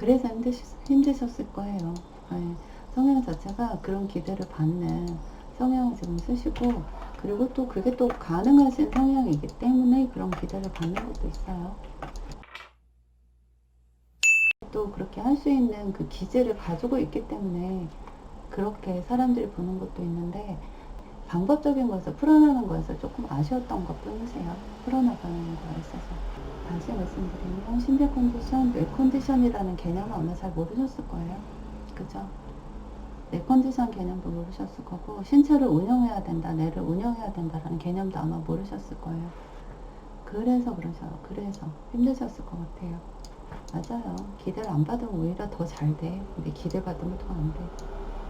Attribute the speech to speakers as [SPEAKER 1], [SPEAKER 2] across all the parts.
[SPEAKER 1] 그래서 힘드시, 힘드셨을 거예요. 네. 성향 자체가 그런 기대를 받는 성향 지금 쓰시고 그리고 또 그게 또 가능하신 성향이기 때문에 그런 기대를 받는 것도 있어요. 또 그렇게 할 수 있는 그 기질을 가지고 있기 때문에 그렇게 사람들이 보는 것도 있는데 방법적인 것을 풀어나가는 거에서 조금 아쉬웠던 것 뿐이세요. 풀어나가는 거에 있어서. 다시 말씀드리면 신체 컨디션, 뇌 컨디션이라는 개념은 아마 잘 모르셨을 거예요. 그죠? 뇌 컨디션 개념도 모르셨을 거고 신체를 운영해야 된다, 뇌를 운영해야 된다라는 개념도 아마 모르셨을 거예요. 그래서 그러셔. 그래서 힘드셨을 것 같아요. 맞아요. 기대를 안 받으면 오히려 더 잘 돼. 근데 기대 받으면 더 안 돼.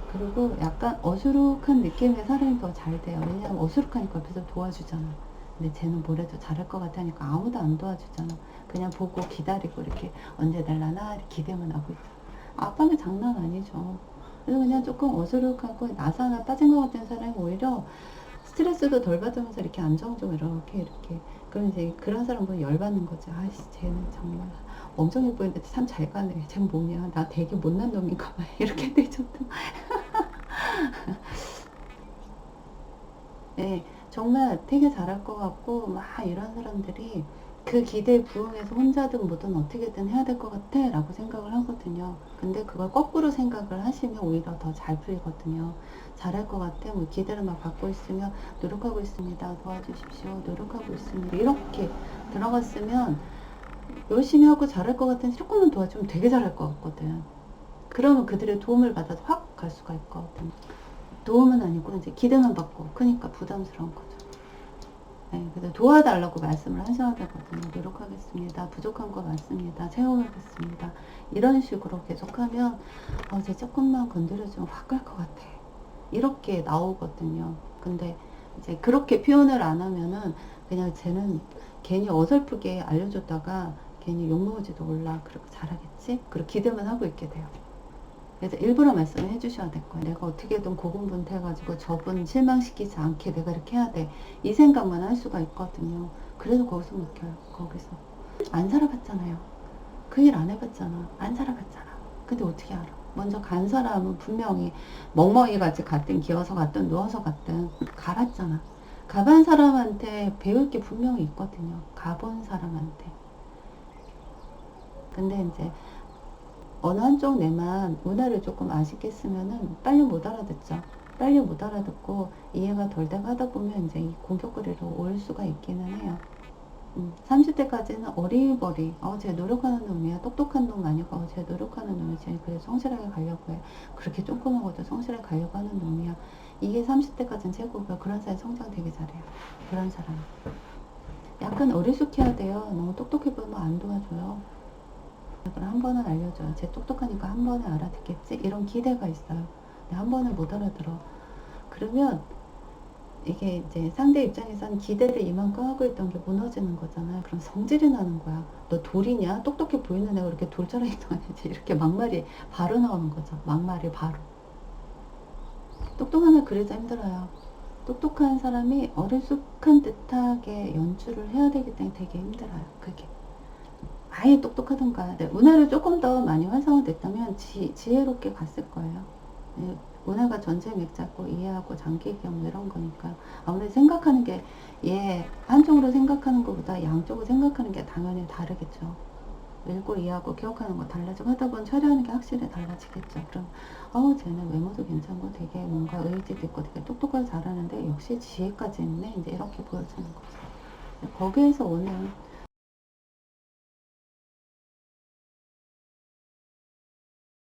[SPEAKER 1] 그리고 약간 어수룩한 느낌의 사람이 더 잘 돼요. 왜냐면 어수룩하니까 옆에서 도와주잖아. 근데 쟤는 뭐래도 잘할 것 같으니까 아무도 안 도와주잖아. 그냥 보고 기다리고 이렇게 언제 이렇게 기대만 하고 있잖아. 아빠가 장난 아니죠. 그래서 그냥 조금 어수룩하고 나사 하나 빠진 것 같은 사람이 오히려 스트레스도 덜 받으면서 이렇게 안정적으로 이렇게 이렇게 그럼 이제 그런 사람 보면 열받는 거지. 아씨 쟤는 정말 엄청 예쁘는데 참 잘 가네. 쟤 뭐냐. 나 되게 못난 놈인가 봐. 이렇게 되죠. 또. 네, 정말 되게 잘할 것 같고 막 이런 사람들이 그 기대에 부응해서 혼자든 뭐든 어떻게든 해야 될 것 같아 라고 생각을 하거든요. 근데 그걸 거꾸로 생각을 하시면 오히려 더 잘 풀리거든요. 잘할 것 같아. 뭐 기대를 막 받고 있으면 노력하고 있습니다. 도와주십시오. 노력하고 있습니다. 이렇게 들어갔으면 열심히 하고 잘할 것 같은 조금만 도와주면 되게 잘할 것 같거든. 그러면 그들의 도움을 받아서 확 갈 수가 있거든. 도움은 아니고 이제 기대만 받고 그러니까 부담스러운 거죠. 네, 그래서 도와달라고 말씀을 하셔야 되거든요. 노력하겠습니다. 부족한 거 맞습니다. 채워가겠습니다. 이런 식으로 계속하면 어, 쟤 조금만 건드려주면 확 갈 것 같아. 이렇게 나오거든요. 근데 이제 그렇게 표현을 안 하면은 그냥 쟤는 괜히 어설프게 알려줬다가 괜히 욕먹을지도 몰라. 그렇게 잘하겠지? 그리고 기대만 하고 있게 돼요. 그래서 일부러 말씀을 해주셔야 될 거예요. 내가 어떻게든 고군분투해가지고 저분 실망시키지 않게 내가 이렇게 해야 돼. 이 생각만 할 수가 있거든요. 그래서 거기서 먹혀요. 거기서. 안 살아봤잖아요. 그 일 안 해봤잖아. 안 살아봤잖아. 근데 어떻게 알아? 먼저 간 사람은 분명히 멍멍이 같이 갔든 기어서 갔든 누워서 갔든 가봤잖아. 가본 사람한테 배울 게 분명히 있거든요. 가본 사람한테. 근데 이제 어느 한쪽 뇌만 문화를 조금 아쉽게 쓰면은 빨리 못 알아듣죠. 빨리 못 알아듣고 이해가 덜 되고 하다 보면 이제 이 공격거리로 올 수가 있기는 해요. 음, 30대까지는 어리버리, 어, 쟤 노력하는 놈이야. 똑똑한 놈 아니고, 어, 쟤 노력하는 놈이야. 쟤 그래 성실하게 가려고 해. 그렇게 조그마고도 성실하게 가려고 하는 놈이야. 이게 30대까지는 최고고요. 그런 사람 성장 되게 잘해요. 그런 사람. 약간 어리숙해야 돼요. 너무 똑똑해 보이면 안 도와줘요. 그럼 한 번은 알려줘요. 쟤 똑똑하니까 한 번에 알아듣겠지? 이런 기대가 있어요. 근데 한 번을 못 알아들어. 그러면 이게 이제 상대 입장에서는 기대를 이만큼 하고 있던 게 무너지는 거잖아요. 그럼 성질이 나는 거야. 너 돌이냐? 똑똑해 보이는 애가 그렇게 돌처럼 행동하지? 이렇게 막말이 바로 나오는 거죠. 막말이 바로. 애 그래서 힘들어요. 똑똑한 사람이 어리숙한 듯하게 연출을 해야 되기 때문에 되게 힘들어요. 그게. 아예 똑똑하던가 네, 문화를 조금 더 많이 활성화됐다면 지, 지혜롭게 갔을 거예요. 네, 문화가 전체 맥잡고 이해하고 장기 기억 이런 거니까 아무래도 생각하는 게 예, 한쪽으로 생각하는 것보다 양쪽으로 생각하는 게 당연히 다르겠죠. 읽고 이해하고 기억하는 거 달라지고 하다 보면 처리하는 게 확실히 달라지겠죠. 그럼 어 쟤는 외모도 괜찮고 되게 뭔가 의지도 있고 되게 똑똑하게 잘하는데 역시 지혜까지 있네 이제 이렇게 보여지는 거죠. 거기에서 오는